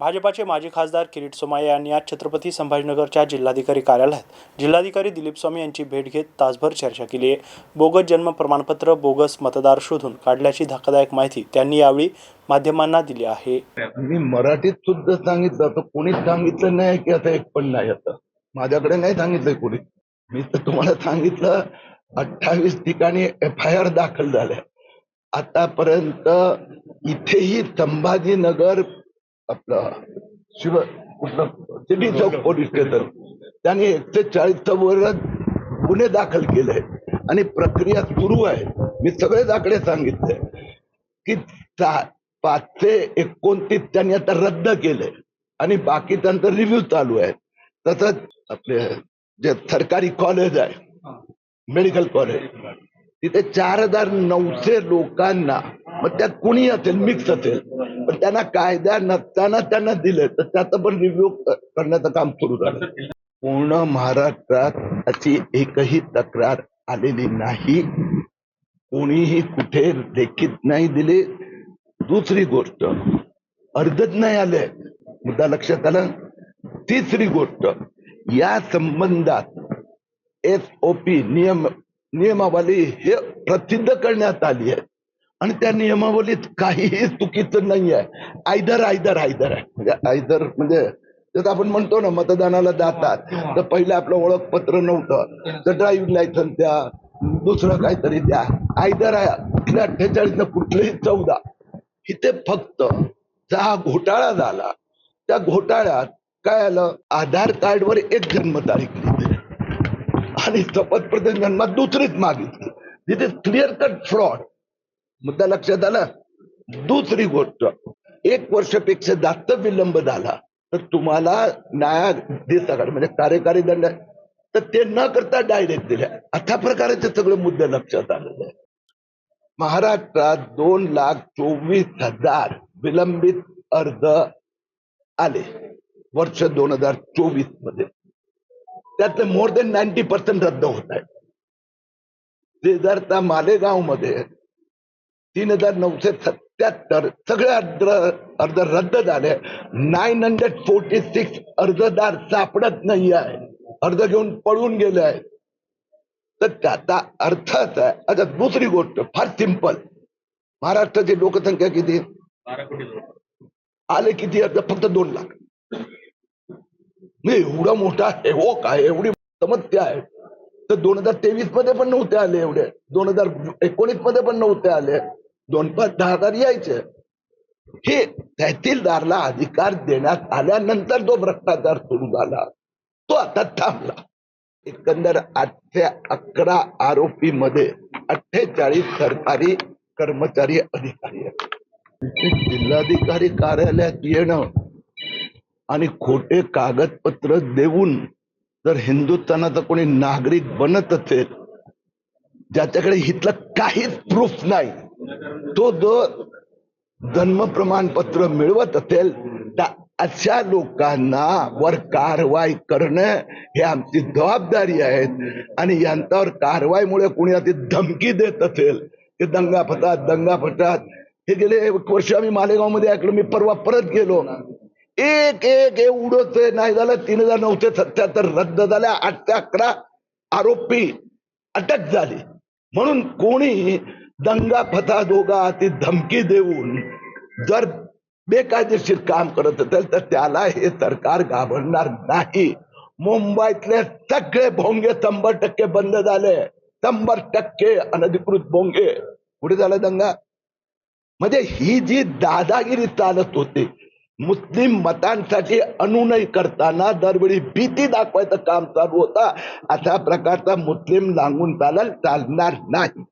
भाजपाचे माजी खासदार किरीट सोमाया यांनी आज छत्रपती संभाजीनगरच्या जिल्हाधिकारी कार्यालयात जिल्हाधिकारी दिलीप स्वामी यांची भेट घेत तासभर चर्चा केली आहे. बोगस जन्म प्रमाणपत्र बोगस मतदार शोधून काढल्याची धक्कादायक माहिती त्यांनी यावेळी माध्यमांना दिली आहे. मी मराठीत सुद्धा सांगितलं तर कोणीच सांगितलं नाही की आता एक पण नाही आता. माझ्याकडे नाही सांगितलंय कोणी. मी तर तुम्हाला सांगितलं अठ्ठावीस ठिकाणी एफ आय आर दाखल झाल्या. आतापर्यंत इथेही संभाजीनगर आपला शिव कुठलं सिटी चौक पोलीस स्टेशन त्यांनी एकशे चाळीस वर गुन्हे दाखल केले. आणि प्रक्रिया सुरू आहे. मी सगळेच आकडे सांगितले. की पाचशे एकोणतीस त्यांनी आता रद्द केले. आणि बाकी त्यांचा रिव्ह्यू चालू आहे. तसंच आपले जे सरकारी कॉलेज आहे मेडिकल कॉलेज तिथे चार हजार नऊशे लोकांना मग त्यात कुणी असेल मिक्स असेल. पण त्यांना कायद्या नसताना त्यांना दिले तर त्याचं पण रिव्ह्यू करण्याचं काम सुरू झालं. पूर्ण महाराष्ट्रात अशी एकही तक्रार आलेली नाही. कोणीही कुठे लेखित नाही दिली. दुसरी गोष्ट अर्धच नाही आले. मुद्दा लक्षात आला? तिसरी गोष्ट या संबंधात एस ओ पी नियम नियमावली हे प्रसिद्ध करण्यात आली आहे. आणि त्या नियमावलीत काहीही चुकीचं नाही आहे आयदर आयदर आयदर आहे. म्हणजे आयदर म्हणजे जसं आपण म्हणतो ना मतदानाला जातात. तर पहिले आपलं ओळखपत्र नव्हतं. तर ड्रायव्हिंग लायसन्स द्या दुसरं काहीतरी द्या. आयदर आहे. कुठल्या अठ्ठेचाळीस कुठलेही चौदा. इथे फक्त हा घोटाळा झाला. त्या घोटाळ्यात काय आलं? आधार कार्डवर एक जन्मतारीख लिहिली. आणि शपथप्रत जन्मात दुसरीच मागितली. तिथे क्लिअर कट फ्रॉड मुद्दा लक्षात आला? दुसरी गोष्ट एक वर्षापेक्षा जास्त विलंब झाला तर तुम्हाला न्यायाधीशाकडे म्हणजे कार्यकारी दंड तर ते न करता डायरेक्ट दिल्या. अशा प्रकारचे सगळे मुद्दे लक्षात आलेले आहेत. महाराष्ट्रात दोन लाख चोवीस हजार विलंबित अर्ज आले. वर्ष दोन हजार चोवीसमध्ये. त्यातले मोर देन नाईन्टी पर्सेंट रद्द होत आहे शेजारचा मालेगावमध्ये तीन हजार नऊशे सत्याहत्तर सगळे अर्ज अर्ज रद्द झाले. नाईन हंड्रेड फोर्टी सिक्स अर्जदार सापडत नाही आहे अर्ज घेऊन पळून गेले. आहेत तर त्याचा अर्थ असा आहे. आता दुसरी गोष्ट फार सिंपल महाराष्ट्राची लोकसंख्या किती? आले किती अर्ज? फक्त दोन लाख. नाही एवढा मोठा हे हो काय एवढी समस्या आहे. तर दोन हजार तेवीसमध्ये पण नव्हते आले एवढे. दोन हजार एकोणीसमध्ये पण नव्हते आले. दोन पाच दहा हजार यायचे. हे तहसीलदारला अधिकार देण्यात आल्यानंतर जो भ्रष्टाचार सुरू झाला तो आता थांबला. एकंदर आठशे अकरा आरोपी मध्ये अठ्ठेचाळीस सरकारी कर्मचारी अधिकारी आहेत. जिल्हाधिकारी कार्यालयात येणं आणि खोटे कागदपत्र देऊन जर हिंदुस्थानाचा कोणी नागरिक बनत असेल ज्याच्याकडे हितलं काहीच प्रूफ नाही तो जो जन्म प्रमाणपत्र मिळवत असेल तर अशा लोकांना वर कारवाई करणं हे आमची जबाबदारी आहे आणि यांच्यावर कारवाईमुळे कुणी अति धमकी देत असेल ते दंगा फटात दंगा फटात हे गेले एक वर्ष आम्ही मालेगावमध्ये मी परवा परत गेलो. एक एक हे उडत नाही झालं तीन हजार नऊशे सत्याहत्तर रद्द झाल्या आठशे अकरा आरोपी अटक झाली. म्हणून कोणी दंगा फसा दोघा ती धमकी देऊन जर बेकायदेशीर काम करत असेल तर त्याला हे सरकार घाबरणार नाही. मुंबईतले सगळे भोंगे शंभर टक्के बंद झाले. शंभर टक्के अनधिकृत भोंगे. पुढे झाला दंगा? म्हणजे ही जी दादागिरी चालत होती मुस्लिम मतांसाठी अनुनय करताना दरवेळी भीती दाखवायचं काम चालू होता. अशा प्रकारचा मुस्लिम लागून चालल चालणार नाही.